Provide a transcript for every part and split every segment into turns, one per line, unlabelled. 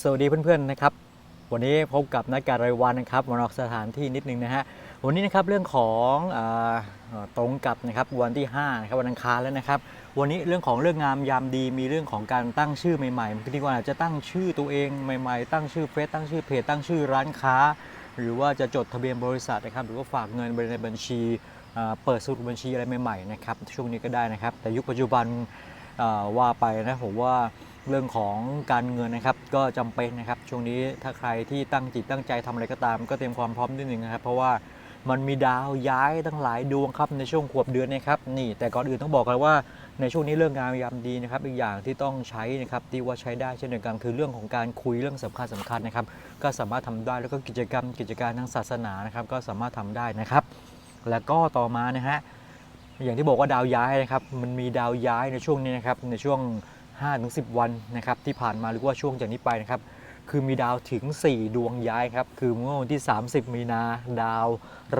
สวัสดีเพื่อนๆนะครับ วันนี้พบกับนักการรายวันนะครับมานอกสถานที่นิดนึงนะฮะวันนี้นะครับเรื่องของอตรงกับนะครับวันที่5นะครับวันอังคารแล้วนะครับ วันนี้เรื่องของเรื่องงามยามดีมีเรื่องของการตั้งชื่อใหม่ๆพี่ดีกว่าจะตั้งชื่อตัวเองใหม่ๆ ตั้งชื่อเฟซตั้งชื่อเพจตั้งชื่อร้านค้า หรือว่าจะจดทะเบียนบริษัทนะครับหรือว่าฝากเงินไปในบัญชีเปิดสมุดบัญชีอะไรใหม่ๆนะครับช่วงนี้ก็ได้นะครับแต่ยุคปัจจุบันว่าไปนะผมว่า เรื่องของการเงินนะครับก็จำเป็นนะครับช่วงนี้ถ้าใครที่ตั้งจิตตั้งใจทำอะไรก็ตาม ก็เตรียมความพร้อมนิดนึงนะครับ เพราะว่ามันมีดาวย้ายตั้งหลายดวงครับในช่วงขวบเดือนนะครับนี่แต่ก่อนอื่นต้องบอกกันว่าในช่วงนี้เรื่องงานยามดีนะครับ อีกอย่างที่ต้องใช้นะครับที่ว่าใช้ได้เช่นเดียวกันคือเรื่องของการคุยเรื่องสำคัญสำคัญนะครับก็สามารถทำได้แล้วก็กิจกรรมกิจการทางศาสนานะครับก็สามารถทำได้นะครับ แล้วก็ต่อมานะฮะอย่างที่บอกว่าดาวย้ายนะครับมันมีดาวย้ายในช่วงนี้นะครับในช่วง 5-10 วันนะครับที่ผ่านมาหรือว่าช่วงจากนี้ไปนะครับคือมีดาวถึง 4 ดวงย้ายครับ คือเมื่อวันที่ 30 มีนาดาว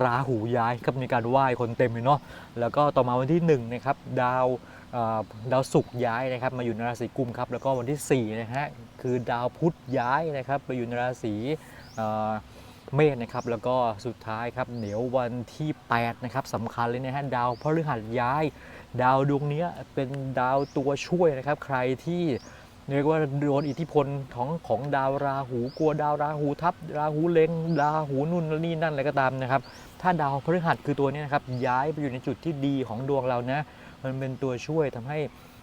ราหูย้ายครับมีการไหว้คนเต็มเลยเนาะแล้วก็ต่อมาวันที่1นะครับดาวดาวศุกร์ย้ายนะครับมาอยู่ในราศีกุมครับแล้วก็วันที่4นะฮะคือดาวพุธย้ายนะครับไปอยู่ในราศีเอ่อเมษนะครับแล้วก็สุดท้ายครับเดี๋ยววันที่8นะครับสำคัญเลยนะฮะดาวพฤหัสย้าย ดาวดวงนี้เป็นดาวตัวช่วยนะครับ ใครที่เรียกว่าโดนอิทธิพลของของดาวราหูกลัวดาวราหูทับราหูเล็งราหูนุ่นนี่นั่นอะไรก็ตามนะครับ ถ้าดาวพฤหัสคือตัวนี้นะครับ ย้ายไปอยู่ในจุดที่ดีของดวงเรานะ มันเป็นตัวช่วยทำให้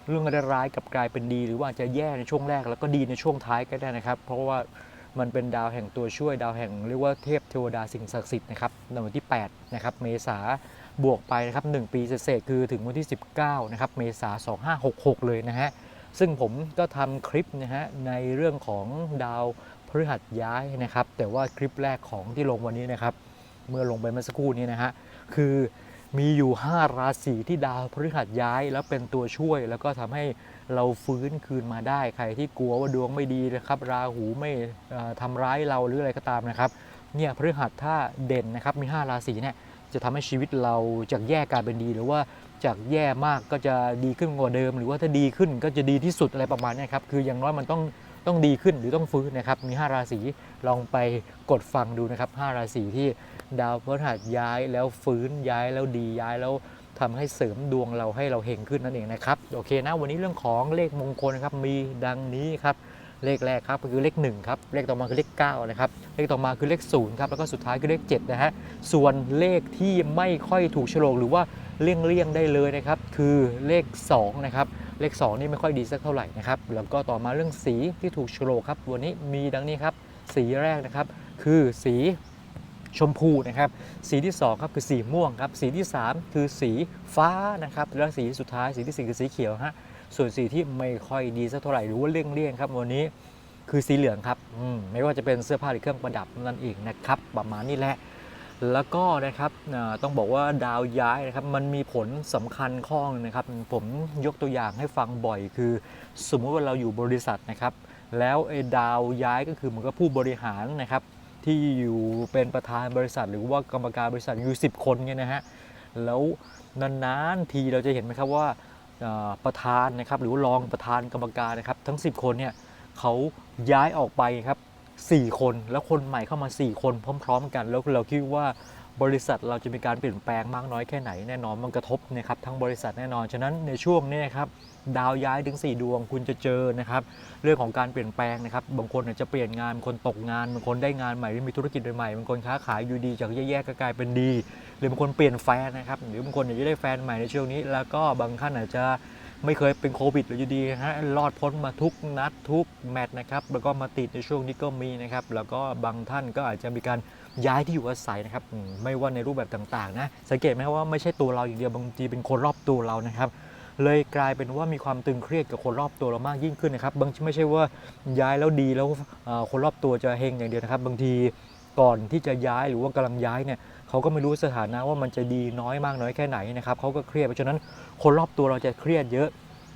เรื่องร้ายๆกลับกลายเป็นดี หรือว่าจจะแย่ในช่วงแรกแล้วก็ดีในช่วงท้ายก็ได้นะครับ เพราะว่ามันเป็นดาวแห่งตัวช่วยดาวแห่งเรียกว่าเทพเทวดาสิ่งศักดิ์สิทธิ์นะครับในวันที่8นะครับเมษา บวกไปนะครับ1ปีเศษคือถึงวันที่ 19นะครับเมษา2566 เลยนะฮะซึ่งผมก็ทำคลิปนะฮะในเรื่องของดาวพฤหัสย้ายนะครับ แต่ว่าคลิปแรกของที่ลงวันนี้นะครับ เมื่อลงไปเมื่อสักครู่นี้นะฮะคือมีอยู่ 5 ราศีที่ดาวพฤหัสย้าย แล้วเป็นตัวช่วย แล้วก็ทำให้เราฟื้นคืนมาได้ ใครที่กลัวว่าดวงไม่ดีนะครับ ราหูไม่ทำร้ายเราหรืออะไรก็ตามนะครับ เนี่ยพฤหัสถ้าเด่นนะครับมี 5 ราศีเนี่ย จะทำให้ชีวิตเราจากแย่กลายเป็นดี หรือว่าจากแย่มากก็จะดีขึ้นกว่าเดิม หรือว่าถ้าดีขึ้นก็จะดีที่สุดอะไรประมาณนี้ครับคืออย่างน้อยมันต้องต้องดีขึ้นหรือต้องฟื้นนะครับ มี 5 ราศีลองไปกดฟังดูนะครับ 5 ราศีที่ดาวพฤหัสย้ายแล้วฟื้นย้ายแล้วดีย้ายแล้วทำให้เสริมดวงเราให้เราเฮงขึ้นนั่นเองนะครับ โอเคนะวันนี้เรื่องของเลขมงคลนะครับมีดังนี้ครับ เลขแรกครับก็คือเลข1ครับเลขต่อมาคือเลข9นะครับเลขต่อมาคือเลข0ครับแล้วก็สุดท้ายคือเลข7นะฮะส่วนเลขที่ไม่ค่อยถูกโฉลกหรือว่าเลี่ยงเลี่ยงๆได้เลยนะครับคือเลข2นะครับเลข2นี่ไม่ค่อยดีสักเท่าไหร่นะครับแล้วก็ต่อมาเรื่องสีที่ถูกโฉลกครับวันนี้มีดังนี้ครับสีแรกนะครับคือสีชมพูนะครับ สีที่2ครับคือสีม่วงครับ สีที่ 3 คือสีฟ้านะครับ แล้วสีสุดท้ายสีที่4คือสีเขียวฮะ ส่วนสีที่ไม่ค่อยดีสักเท่าไหร่หรือว่าเลี่ยงๆครับวันนี้คือสีเหลืองครับมไม่ว่าจะเป็นเสื้อผ้าหรือเครื่องประดับนั่นเองนะครับประมาณนี้แหละ แล้วก็นะครับต้องบอกว่าดาวย้ายนะครับมันมีผลสำคัญข้องนะครับ ผมยกตัวอย่างให้ฟังบ่อย คือ สมมุติว่าเราอยู่บริษัทนะครับ แล้วไอ้ดาวย้ายก็คือเหมือนกับผู้บริหารนะครับที่อยู่เป็นประธานบริษัท หรือว่ากรรมการบริษัทอยู่ 10 คนเนี่ยนะฮะแล้วนานๆทีเราจะเห็นไหมครับว่า ประธานนะครับหรือรองประธานกรรมการนะครับ ทั้ง 10 คนเนี่ยเขาย้ายออกไปครับ4คนแล้วคนใหม่เข้ามา 4 คนพร้อม ๆ กัน แล้วเราคิดว่า บริษัทเราจะมีการเปลี่ยนแปลงมากน้อยแค่ไหนแน่นอนมันกระทบนะครับทั้งบริษัทแน่นอน ฉะนั้นในช่วงนี้นะครับดาวย้ายถึง 4 ดวงคุณจะเจอนะครับเรื่องของการเปลี่ยนแปลงนะครับบางคนอาจจะเปลี่ยนงานบางคนตกงานบางคนได้งานใหม่หรือมีธุรกิจใหม่บางคนค้าขายอยู่ดีจากแย่ๆก็กลายเป็นดี หรือบางคนเปลี่ยนแฟนนะครับหรือบางคนอยากจะได้แฟนใหม่ในช่วงนี้ แล้วก็บางท่านอาจจะไม่เคยเป็นโควิดหรืออยู่ดีฮะรอดพ้นมาทุกนัดทุกแมตช์นะครับแล้วก็มาติดในช่วงนี้ก็มีนะครับแล้วก็บางท่านก็อาจจะมีการ ย้ายที่อยู่อาศัยนะครับไม่ว่าในรูปแบบต่างๆนะสังเกตไหมว่าไม่ใช่ตัวเราอย่างเดียวบางทีเป็นคนรอบตัวเรานะครับเลยกลายเป็นว่ามีความตึงเครียดกับคนรอบตัวเรามากยิ่งขึ้นนะครับ บางไม่ใช่ว่าย้ายแล้วดีแล้วคนรอบตัวจะเฮงอย่างเดียวนะครับ บางทีก่อนที่จะย้ายหรือว่ากำลังย้ายเนี่ยเขาก็ไม่รู้สถานะว่ามันจะดีน้อยมากน้อยแค่ไหนนะครับเขาก็เครียดเพราะฉะนั้นคนรอบตัวเราจะเครียดเยอะ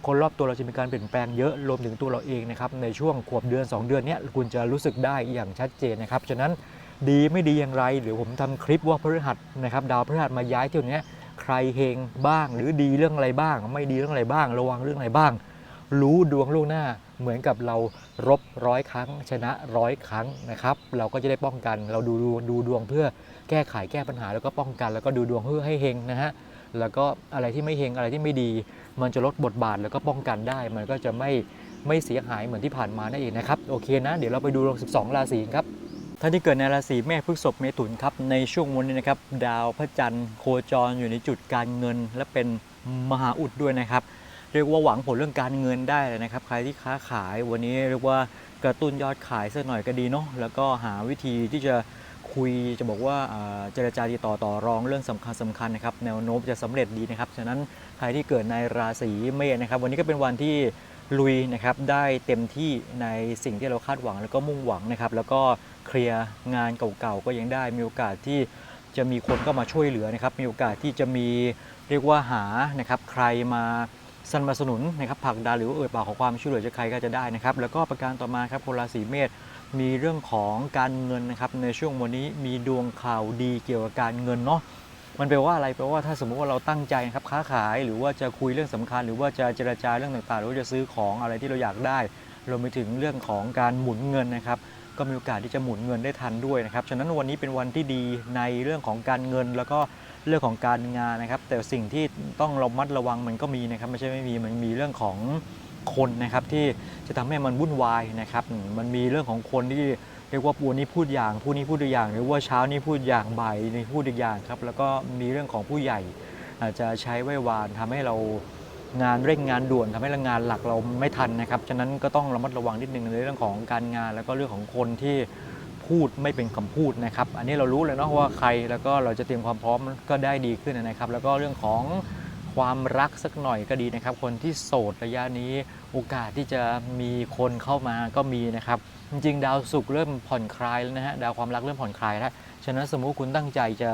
คนรอบตัวเราจะมีการเปลี่ยนแปลงเยอะรวมถึงตัวเราเองนะครับในช่วงขวบเดือน 2 เดือนนี้คุณจะรู้สึกได้อย่างชัดเจนนะครับฉะนั้น ดีไม่ดีอย่างไรหรือผมทำคลิปว่าพฤหัสนะครับดาวพฤหัสมาย้ายเที่ยวนี้ใครเฮงบ้าง หรือดีเรื่องอะไรบ้าง ไม่ดีเรื่องอะไรบ้าง ระวังเรื่องอะไรบ้าง รู้ดวงล่วงหน้าเหมือนกับเรารบร้อยครั้ง ชนะร้อยครั้งนะครับเราก็จะได้ป้องกันเราดูดูดูดวงเพื่อแก้ไขแก้ปัญหาแล้วก็ป้องกัน แล้วก็ดูดวงเพื่อให้เฮงนะฮะแล้วก็อะไรที่ไม่เฮงอะไรที่ไม่ดี มันจะลดบทบาทแล้วก็ป้องกันได้ มันก็จะไม่ไม่เสียหายเหมือนที่ผ่านมานั่นเองนะครับโอเคนะ เดี๋ยวเราไปดูดวง 12 ราศีครับ ท่านที่เกิดในราศีเมษพฤษภเมถุนครับในช่วงวันนี้นะครับดาวพระจันทร์โคจรอยู่ในจุดการเงิน และเป็นมหาอุดด้วยนะครับ เรียกว่าหวังผลเรื่องการเงินได้เลยนะครับ ใครที่ค้าขายวันนี้เรียกว่ากระตุ้นยอดขายสักหน่อยก็ดีเนาะแล้วก็หาวิธีที่จะคุยจะบอกว่าเจรจาติดต่อต่อรองเรื่องสำคัญสำคัญนะครับแนวโน้มจะสำเร็จดีนะครับฉะนั้นใครที่เกิดในราศีเมษนะครับ วันนี้ก็เป็นวันที่ ลุยนะครับได้เต็มที่ในสิ่งที่เราคาดหวังแล้วก็มุ่งหวังนะครับ แล้วก็เคลียร์งานเก่าๆก็ยังได้มีโอกาสที่จะมีคนก็มาช่วยเหลือนะครับ มีโอกาสที่จะมีเรียกว่าหานะครับ ใครมาสนับสนุนนะครับผักดันหรือว่าเอ่ยปากของความช่วยเหลือจากใครก็จะได้นะครับ แล้วก็ประการต่อมาครับคนราศีเมษมีเรื่องของการเงินนะครับในช่วงวันนี้มีดวงข่าวดีเกี่ยวกับการเงินเนาะ มันแปลว่าอะไรแปลว่าถ้าสมมุติว่าเราตั้งใจนะครับค้าขายหรือว่าจะคุยเรื่องสำคัญ หรือว่าจะเจรจาเรื่องต่างๆ หรือว่าจะซื้อของอะไรที่เราอยากได้รวมไปถึงเรื่องของการหมุนเงินนะครับก็มีโอกาสที่จะหมุนเงินได้ทันด้วยนะครับ ฉะนั้นวันนี้เป็นวันที่ดีในเรื่องของการเงินแล้วก็เรื่องของการงานนะครับ แต่สิ่งที่ต้องระมัดระวังมันก็มีนะครับ ไม่ใช่ไม่มีมันมีเรื่องของคนนะครับที่จะทำให้มันวุ่นวายนะครับ มันมีเรื่องของคนที่ เรียกว่าวันนี้พูดอย่างผู้นี้พูดอีกอย่างหรือว่าเช้านี้พูดอย่างบ่ายนี้พูดอีกอย่างครับ แล้วก็มีเรื่องของผู้ใหญ่ อาจจะใช้ไว้วานทำให้เรางานเร่งงานด่วนทำให้งานหลักเราไม่ทันนะครับฉะนั้นก็ต้องระมัดระวังนิดนึงในเรื่องของการงาน แล้วก็เรื่องของคนที่พูดไม่เป็นคำพูดนะครับ อันนี้เรารู้เลยเนาะว่าใครแล้วก็เราจะเตรียมความพร้อมก็ได้ดีขึ้นนะครับ แล้วก็เรื่องของ ความรักสักหน่อยก็ดีนะครับ คนที่โสดระยะนี้โอกาสที่จะมีคนเข้ามาก็มีนะครับ จริงๆ ดาวศุกร์เริ่มผ่อนคลายแล้วนะฮะดาวความรักเริ่มผ่อนคลายแล้วฉะนั้นสมมุติคุณตั้งใจจะ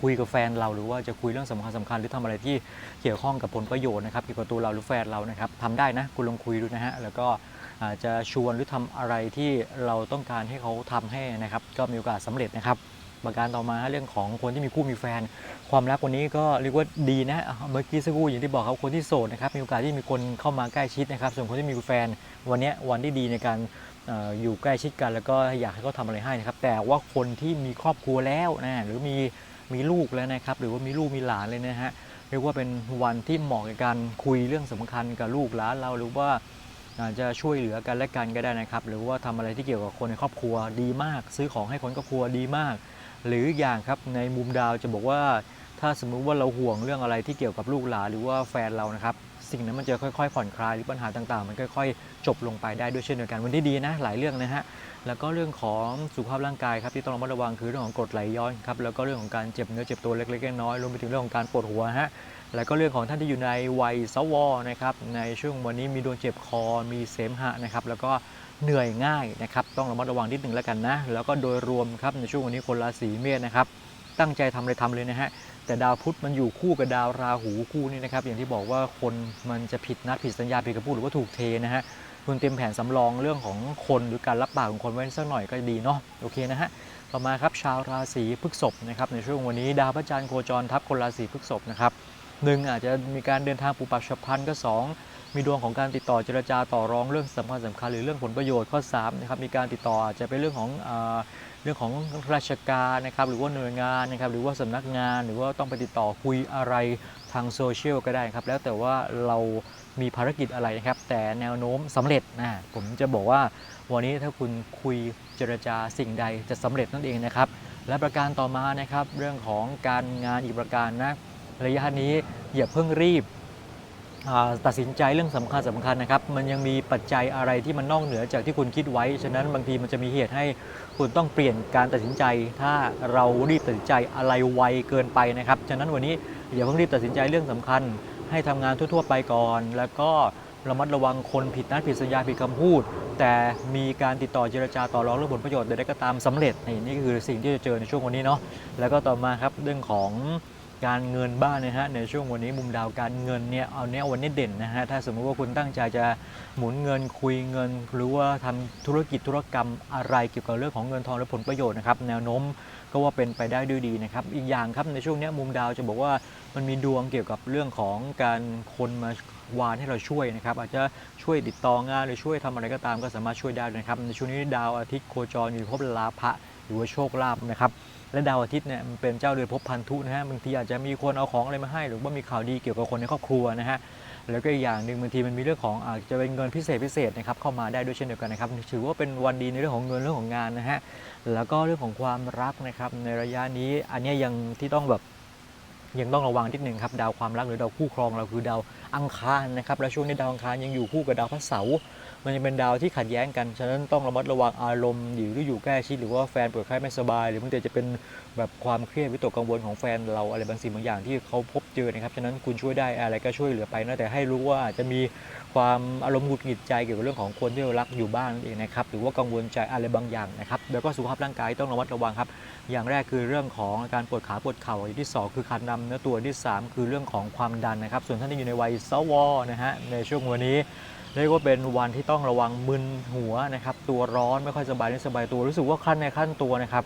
คุยกับแฟนเราหรือว่าจะคุยเรื่องสำคัญสำคัญหรือทำอะไรที่เกี่ยวข้องกับผลประโยชน์นะครับเกี่ยวกับตัวเราหรือแฟนเรานะครับทำได้นะคุณลองคุยดูนะฮะแล้วก็อาจจะชวนหรือทำอะไรที่เราต้องการให้เขาทำให้นะครับ ก็มีโอกาสสำเร็จนะครับ ประการต่อมาเรื่องของคนที่มีคู่มีแฟน ความรักวันนี้ก็เรียกว่าดีนะเมื่อกี้สักครู่อย่างที่บอกครับคนที่โสดนะครับมีโอกาสที่มีคนเข้ามาใกล้ชิดนะครับ ส่วนคนที่มีแฟนวันนี้วันที่ดีในการอยู่ใกล้ชิดกัน แล้วก็อยากให้เขาทำอะไรให้นะครับแต่ว่าคนที่มีครอบครัวแล้วนะหรือมีมีลูกแล้วนะครับหรือว่ามีลูกมีหลานเลยนะฮะเรียกว่าเป็นวันที่เหมาะกับการคุยเรื่องสำคัญกับลูกหลานเราหรือว่าอาจจะช่วยเหลือกันและกันก็ได้นะครับ หรือว่าทำอะไรที่เกี่ยวกับคนในครอบครัวดีมาก ซื้อของให้คนครอบครัวดีมาก หรืออย่างครับในมุมดาวจะบอกว่า ถ้าสมมุติว่าเราห่วงเรื่องอะไรที่เกี่ยวกับลูกหลานหรือว่าแฟนเรานะครับสิ่งนั้นมันจะค่อยๆ ผ่อนคลายหรือปัญหาต่างๆ มันค่อยๆ จบลงไปได้ด้วยเช่นเดียวกันวันที่ดีนะหลายเรื่องนะฮะแล้วก็เรื่องของสุขภาพร่างกายครับที่ต้องระมัดระวังคือเรื่องของกรดไหลย้อนครับแล้วก็เรื่องของการเจ็บเนื้อเจ็บตัวเล็กๆน้อยๆรวมไปถึงเรื่องของการปวดหัวฮะแล้วก็เรื่องของท่านที่อยู่ในวัยสวนะครับในช่วงวันนี้มีดวงเจ็บคอมีเสมหะนะครับแล้วก็ เหนื่อยง่ายนะครับต้องระมัดระวังนิดหนึ่งแล้วกันนะแล้วก็โดยรวมครับในช่วงวันนี้คนราศีเมษนะครับตั้งใจทำอะไรทำเลยนะฮะแต่ดาวพุธมันอยู่คู่กับดาวราหูคู่นี้นะครับอย่างที่บอกว่าคนมันจะผิดนัดผิดสัญญาผิดคำพูดหรือว่าถูกเทนะฮะคุณเตรียมแผนสำรองเรื่องของคนหรือการรับปากของคนไว้สักหน่อยก็ดีเนาะโอเคนะฮะต่อมาครับชาวราศีพฤษภนะครับในช่วงวันนี้ดาวพระจันทร์โคจรทับคนราศีพฤษภนะครับหนึ่งอาจจะมีการเดินทางปุปับฉับพลันก็2 มีดวงของการติดต่อเจรจาต่อรองเรื่องสำคัญสำคัญหรือเรื่องผลประโยชน์ข้อ3นะครับมีการติดต่ออาจจะเป็นเรื่องของอเรื่องของราชการนะครับหรือว่าหน่วยงานนะครับหรือว่าสำนักงานหรือว่าต้องไปติดต่อคุยอะไรทางโซเชียลก็ได้ครับแล้วแต่ว่าเรามีภารกิจอะไรนะครับแต่แนวโน้มสำเร็จนะผมจะบอกว่าวันนี้ถ้าคุณคุยเจรจาสิ่งใดจะสำเร็จนั่นเองนะครับและประการต่อมานะครับเรื่องของการงานอีกประการนะระยะนี้อย่าเพิ่งรีบ ตัดสินใจเรื่องสำคัญสำคัญนะครับ มันยังมีปัจจัยอะไรที่มันนอกเหนือจากที่คุณคิดไว้ ฉะนั้นบางทีมันจะมีเหตุให้คุณต้องเปลี่ยนการตัดสินใจ ถ้าเรารีบตัดสินใจอะไรไวเกินไปนะครับ ฉะนั้นวันนี้อย่าเพิ่งรีบตัดสินใจเรื่องสำคัญ ให้ทำงานทั่ว ๆ ไปก่อน แล้วก็ระมัดระวังคนผิดนัดผิดสัญญาผิดคำพูด แต่มีการติดต่อเจรจาต่อรองเรื่องผลประโยชน์ใดๆก็ตามสำเร็จนี่นี่คือสิ่งที่จะเจอในช่วงวันนี้เนาะแล้วก็ต่อมาครับเรื่องของ การเงินบ้านนะฮะในช่วงวันนี้มุมดาวการเงินเนี่ยเอาเนี้ยวันนี้เด่นนะฮะถ้าสมมติว่าคุณตั้งใจจะหมุนเงินคุยเงิน หรือว่าทำธุรกิจธุรกรรมอะไรเกี่ยวกับเรื่องของเงินทองและผลประโยชน์นะครับแนวโน้มก็ว่าเป็นไปได้ด้วยดีนะครับอีกอย่างครับในช่วงนี้มุมดาวจะบอกว่ามันมีดวงเกี่ยวกับเรื่องของการคนมาวานให้เราช่วยนะครับอาจจะช่วยติดต่องานหรือช่วยทำอะไรก็ตามก็สามารถช่วยได้นะครับในช่วงนี้ดาวอาทิตย์โคจรอยู่ในภพลาภะหรือว่าโชคลาภนะครับ และดาวอาทิตย์เนี่ยมันเป็นเจ้าเรือนภพพันธุนะฮะบางทีอาจจะมีคนเอาของอะไรมาให้ หรือว่ามีข่าวดีเกี่ยวกับคนในครอบครัวนะฮะแล้วก็อีกอย่างหนึ่งบางทีมันมีเรื่องของอาจจะเป็นเงินพิเศษพิเศษนะครับเข้ามาได้ด้วยเช่นเดียวกันนะครับถือว่าเป็นวันดีในเรื่องของเงินเรื่องของงานนะฮะแล้วก็เรื่องของความรักนะครับในระยะนี้อันนี้ยังที่ต้องแบบ ยังต้องระวังนิดหนึ่งครับดาวความรักหรือดาวคู่ครองเราคือดาวอังคารนะครับและช่วงนี้ดาวอังคารยังอยู่คู่กับดาวพระเสาร์มันจะเป็นดาวที่ขัดแย้งกัน ฉะนั้นต้องระมัดระวังอารมณ์หรืออยู่ใกล้ชิดหรือว่าแฟนป่วยไข้ไม่สบาย หรือบางทีจะเป็นแบบความเครียดวิตกกังวลของแฟนเราอะไรบางสิ่งบางอย่างที่เขาพบเจอนะครับฉะนั้นคุณช่วยได้อะไรก็ช่วยเหลือไปนะแต่ให้รู้ว่าจะมี ความอารมณ์หงุดหงิดใจเกี่ยวกับเรื่องของคนที่เรารักอยู่บ้างนั่นเองนะครับหรือว่ากังวลใจอะไรบางอย่างนะครับแล้วก็สุขภาพร่างกายต้องระมัดระวังครับ อย่างแรกคือเรื่องของการปวดขาปวดเข่าอย่างที่สองคือคันนำเนื้อตัวที่สามคือเรื่องของความดันนะครับ ส่วนท่านที่อยู่ในวัยสวนะฮะในช่วงวันนี้เรียกว่าเป็นวันที่ต้องระวังมึนหัวนะครับตัวร้อนไม่ค่อยสบายไม่สบายตัวรู้สึกว่าคันในขั้นตัวนะครับ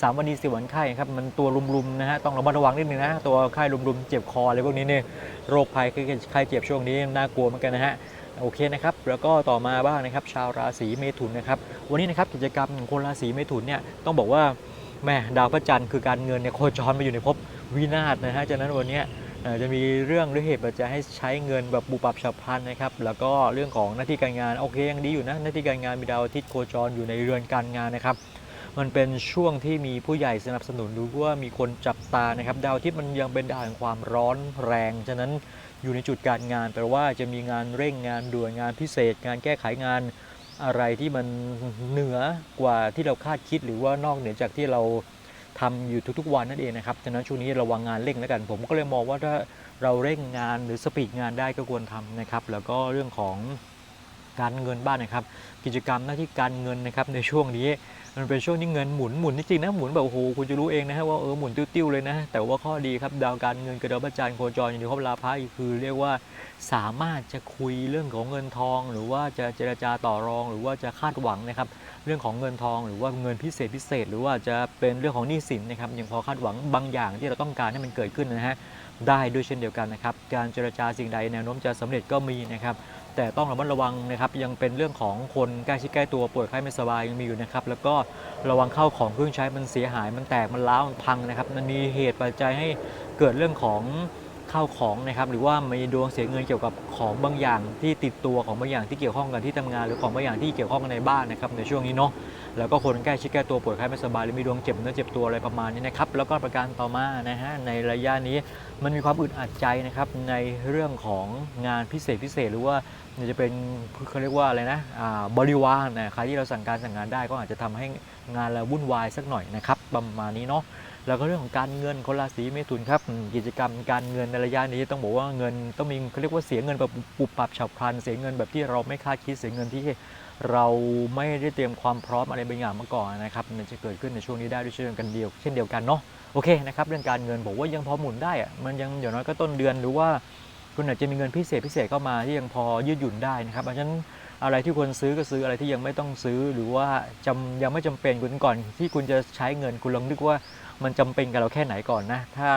สามวันดีสี่วันไข้ครับมันตัวรุมๆนะฮะต้องระมัดระวังนิดนึงนะตัวไข้รุมๆเจ็บคออะไรพวกนี้เนี่ยโรคภัยไข้เจ็บช่วงนี้น่ากลัวเหมือนกันนะฮะโอเคนะครับแล้วก็ต่อมาบ้างนะครับ ชาวราศีเมถุนนะครับวันนี้นะครับกิจกรรมของคนราศีเมถุนเนี่ยต้องบอกว่าแม่ดาวพระจันทร์คือการเงินเนี่ยโคจรมาอยู่ในภพวินาศนะฮะฉะนั้นวันนี้จะมีเรื่องหรือเหตุปัจจัยให้ใช้เงินแบบบุปรับฉับพลันนะครับ แล้วก็เรื่องของหน้าที่การงานโอเคยังดีอยู่นะหน้าที่การงานมีดาวอาทิตย์โคจรอยู่ในเรือนการงานนะครับ มันเป็นช่วงที่มีผู้ใหญ่สนับสนุนหรือว่ามีคนจับตานะครับ ดาวทิตย์มันยังเป็นดาวแห่งความร้อนแรง ฉะนั้นอยู่ในจุดการงานแปลว่าจะมีงานเร่งงานด่วนงานพิเศษ งานแก้ไขงานอะไรที่มันเหนือกว่าที่เราคาดคิด หรือว่านอกเหนือจากที่เราทำอยู่ทุกๆวันนั่นเองนะครับ ฉะนั้นช่วงนี้ระวังงานเร่งแล้วกัน ผมก็เลยมองว่าถ้าเราเร่งงานหรือสปีดงานได้ก็ควรทำนะครับ แล้วก็เรื่องของ การเงินบ้านนะครับ กิจกรรมหน้าที่การเงินนะครับในช่วงนี้มันเป็นช่วงที่เงินหมุนหมุนจริงๆนะหมุนแบบโอ้โหคุณจะรู้เองนะฮะว่าเออหมุนติ้วๆเลยนะ แต่ว่าข้อดีครับดาวการเงินกับดาวพระจันโคจรอยู่ในภพลาภะคือ เรียกว่าสามารถจะคุยเรื่องของเงินทอง หรือว่าจะเจรจาต่อรอง หรือว่าจะคาดหวังนะครับเรื่องของเงินทอง หรือว่าเงินพิเศษพิเศษ หรือว่าจะเป็นเรื่องของหนี้สินนะครับยังพอคาดหวังบางอย่างที่เราต้องการให้มันเกิดขึ้นนะฮะได้ด้วยเช่นเดียวกันนะครับการเจรจาสิ่งใดแนวโน้มจะสำเร็จก็มีนะครับ แต่ต้องระมัดระวังนะครับยังเป็นเรื่องของคนใกล้ชิดใกล้ตัวป่วยไข้ไม่สบายยังมีอยู่นะครับแล้วก็ระวังเข้าของเครื่องใช้มันเสียหายมันแตกมันร้าวมันพังนะครับมันมีเหตุปัจจัยให้เกิดเรื่องของข้าวของนะครับหรือว่ามีดวงเสียเงินเกี่ยวกับของบางอย่างที่ติดตัวของบางอย่างที่เกี่ยวข้องกันที่ทำงาน หรือของบางอย่างที่เกี่ยวข้องกันในบ้านนะครับในช่วงนี้เนาะ แล้วก็คนใกล้ชิดใกล้ตัวป่วยไข้ไม่สบายหรือมีดวงเจ็บเนื้อเจ็บตัวอะไรประมาณนี้นะครับแล้วก็ประการต่อมานะฮะในระยะนี้มันมีความอึดอัดใจนะครับในเรื่องของงานพิเศษพิเศษ หรือว่าจะเป็นเขาเรียกว่าอะไรนะบริวารนะใครที่เราสั่งการสั่งงานได้ก็อาจจะทำให้งานเราวุ่นวายสักหน่อยนะครับประมาณนี้เนาะแล้วก็เรื่องของการเงินคนราศีเมถุนครับกิจกรรมการเงินในระยะนี้ต้องบอกว่าเงินต้องมีเขาเรียกว่าเสียเงินแบบปุบปับฉับพลัน เสียเงินแบบที่เราไม่คาดคิดเสียเงินที่ เราไม่ได้เตรียมความพร้อมอะไรบางอย่างมาก่อนนะครับมันจะเกิดขึ้นในช่วงนี้ได้ด้วยเช่นกันเดียวเช่นเดียวกันเนาะโอเคนะครับเรื่องการเงินผมว่ายังพอหมุนได้อะมันยังอย่างน้อยก็ต้นเดือนหรือว่าคุณอาจจะมีเงินพิเศษพิเศษเข้ามาที่ยังพอยืดหยุ่นได้นะครับเพราะฉะนั้นอะไรที่ควรซื้อก็ซื้ออะไรที่ยังไม่ต้องซื้อหรือว่าจำยังไม่จำเป็นคุณก่อนที่คุณจะใช้เงินคุณลองนึกว่ามันจำเป็นกับเราแค่ไหนก่อนนะถ้า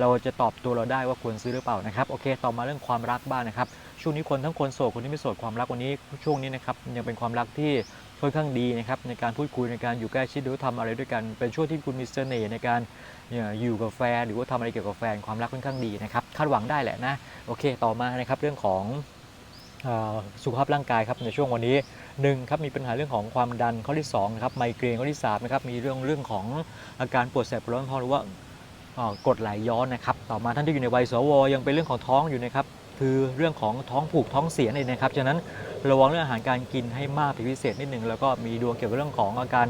เราจะตอบตัวเราได้ว่าควรซื้อหรือเปล่านะครับโอเค ต่อมาเรื่องความรักบ้างนะครับ ช่วงนี้คนทั้งคนโสดคนที่ไม่โสดความรักวันนี้ช่วงนี้นะครับยังเป็นความรักที่ค่อนข้างดีนะครับในการพูดคุยในการอยู่ใกล้ชิดหรือว่าทำอะไรด้วยกันเป็นช่วงที่คุณมีเสน่ห์ในการอยู่กับแฟนหรือว่าทำอะไรเกี่ยวกับแฟนความรักค่อนข้างดีนะครับคาดหวังได้แหละนะโอเค ต่อมานะครับเรื่องของสุขภาพร่างกายครับในช่วงวันนี้หนึ่งครับมีปัญหาเรื่องของความดันข้อที่สองนะครับไมเกรนข้อที่สามนะครับมีเรื่องเรื่องของอาการปวดแสบปวดร้อนท้องหรือว่ากดไหลย้อนนะครับต่อมาท่านที่อยู่ในวัยสวยังเป็นเรื่องของท้องอยู่นะครับ คือเรื่องของท้องผูกท้องเสียนี่นะครับ ฉะนั้นระวังเรื่องอาหารการกินให้มากเป็นพิเศษนิดหนึ่งแล้วก็มีดวงเกี่ยวกับเรื่องของอาการ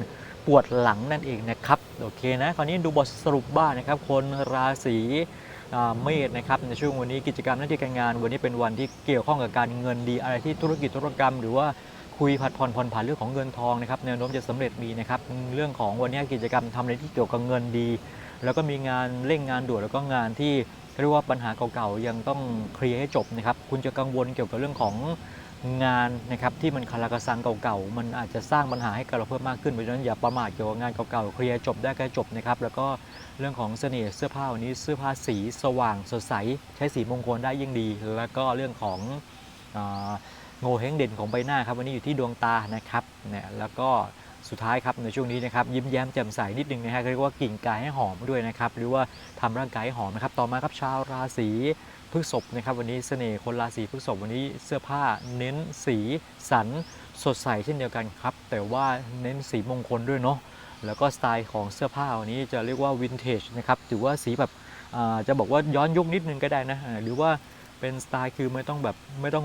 ปวดหลังนั่นเองนะครับ โอเคนะ คราวนี้ดูบทสรุปบ้างนะครับ คนราศีเมษนะครับในช่วงวันนี้กิจกรรมหน้าที่การงาน วันนี้เป็นวันที่เกี่ยวข้องกับการเงินดีอะไรที่ธุรกิจธุรกรรม หรือว่าคุยผัดผ่อนผ่อนผ่านเรื่องของเงินทองนะครับแนวโน้มจะสำเร็จมีนะครับเรื่องของวันนี้กิจกรรมทำอะไรที่เกี่ยวกับเงินดี แล้วก็มีงานเร่งงานด่วนแล้วก็งานที่ เรียกว่าปัญหาเก่าๆยังต้องเคลียร์ให้จบนะครับ คุณจะกังวลเกี่ยวกับเรื่องของงานนะครับที่มันคาราคาซังเก่าๆ มันอาจจะสร้างปัญหาให้กับเราเพิ่มมากขึ้นเพราะฉะนั้นอย่าประมาทเกี่ยวกับงานเก่าๆ เคลียร์จบได้ก็จบนะครับ แล้วก็เรื่องของเสน่ห์เสื้อผ้าวันนี้เสื้อผ้าสีสว่างสดใส ใช้สีมงคลได้ยิ่งดี แล้วก็เรื่องของอโงเฮงเด่นของใบหน้าครับวันนี้อยู่ที่ดวงตานะครับเนี่ยแล้วก็ สุดท้ายครับในช่วงนี้นะครับยิ้มแย้มแจ่มใสนิดนึงนะฮะเรียกว่ากิ่งกายให้หอมด้วยนะครับหรือว่าทำร่างกายให้หอมนะครับต่อมาครับชาวราศีพฤษภนะครับวันนี้เสน่ห์คนราศีพฤษภวันนี้เสื้อผ้าเน้นสีสันสดใสเช่นเดียวกันครับแต่ว่าเน้นสีมงคลด้วยเนาะแล้วก็สไตล์ของเสื้อผ้าวันนี้จะเรียกว่าวินเทจนะครับถือว่าสีแบบจะบอกว่าย้อนยุคนิดนึงก็ได้นะหรือว่า เป็นสไตล์คือไม่ต้องแบบไม่ต้อง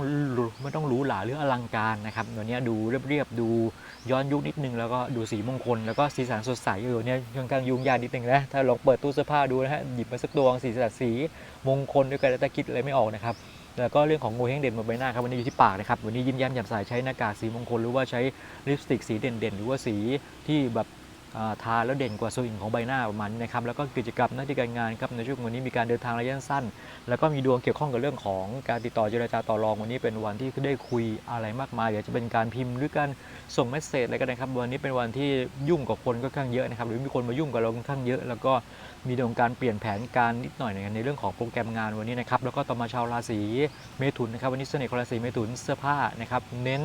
ไม่ต้องหรูหราหรืออลังการนะครับตัวนี้ดูเรียบๆดูย้อนยุคนิดนึงแล้วก็ดูสีมงคล แล้วก็สีสันสดใสเออเนี่ยค่อนข้างยุ่งยากนิดนึงนะถ้าลองเปิดตู้เสื้อผ้าดูนะฮะหยิบมาสักตัวสีสันสีมงคลด้วยกันแล้วแต่คิดอะไรไม่ออกนะครับแล้วก็เรื่องของงูเฮงเด่นบนใบหน้าครับวันนี้อยู่ที่ปากนะครับวันนี้ยิ้มแย้มแจ่มใสใช้หน้ากากสีมงคลหรือว่าใช้ลิปสติกสีเด่นๆ หรือว่าสีที่แบบ ทาแล้วเด่นกว่าส่วนอื่นของใบหน้าประมาณนี้นะครับแล้วก็กิจกรรมหน้าที่การงานครับในช่วงวันนี้มีการเดินทางระยะสั้น แล้วก็มีดวงเกี่ยวข้องกับเรื่องของการติดต่อเจรจาต่อรองวันนี้เป็นวันที่ได้คุยอะไรมากมายอยากจะเป็นการพิมพ์หรือการส่งเมสเซจอะไรก็ได้ครับวันนี้เป็นวันที่ยุ่งกับคนก็ค่อนข้างเยอะนะครับหรือมีคนมายุ่งกับเราค่อนข้างเยอะ แล้วก็มีดวงการเปลี่ยนแผนการนิดหน่อยในเรื่องของโปรแกรมงานวันนี้นะครับแล้วก็ต่อมาชาวราศีเมถุนนะครับวันนี้เสน่ห์ของราศีเมถุนเสื้อผ้านะครับเน้น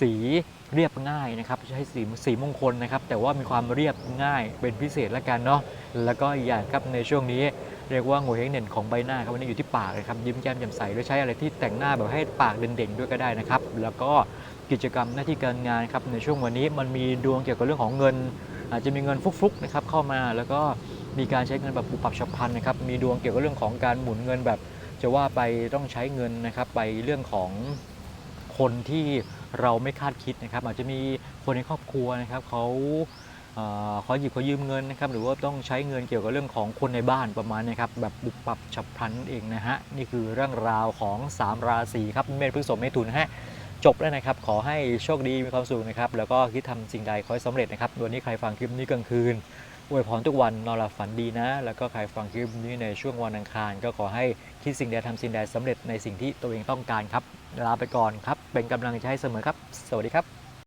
สี เรียบง่ายนะครับใช้สีสีมงคลนะครับแต่ว่ามีความเรียบง่ายเป็นพิเศษละกันเนาะแล้วก็อย่างครับในช่วงนี้เรียกว่าโงเฮงเด่นของใบหน้าครับวันนี้อยู่ที่ปากเลยครับยิ้มแย้มแจ่มใสหรือใช้อะไรที่แต่งหน้าแบบให้ปากเด่นๆด้วยก็ได้นะครับแล้วก็กิจกรรมหน้าที่การงานครับในช่วงวันนี้มันมีดวงเกี่ยวกับเรื่องของเงิน อาจจะมีเงินฟุกๆนะครับเข้ามาแล้วก็มีการใช้เงินแบบปุปับฉับพลันนะครับมีดวงเกี่ยวกับเรื่องของการหมุนเงินแบบ จะว่าไปต้องใช้เงินนะครับไปเรื่องของ คนที่เราไม่คาดคิดนะครับ อาจจะมีคนในครอบครัวนะครับเขาเอขอหยิบขอยืมเงินนะครับหรือว่าต้องใช้เงินเกี่ยวกับเรื่องของคนในบ้านประมาณนี้ครับแบบบุบปับฉับพลันนั่นเองนะฮะนี่คือเรื่องราวของ 3 ราศีครับเมษพฤษภเมถุนฮะจบแล้วนะครับ ขอให้โชคดีมีความสุขนะครับ แล้วก็คิดทำสิ่งใดขอให้สำเร็จนะครับวันนี้ใครฟังคลิปนี้กลางคืน อวยพรทุกวันนอนหลับฝันดีนะ แล้วก็ใครฟังคลิปนี้ในช่วงวันอังคาร ก็ขอให้คิดสิ่งใดทำสิ่งใดสำเร็จในสิ่งที่ตัวเองต้องการครับ ลาไปก่อนครับ เป็นกำลังใจให้เสมอครับ สวัสดีครับ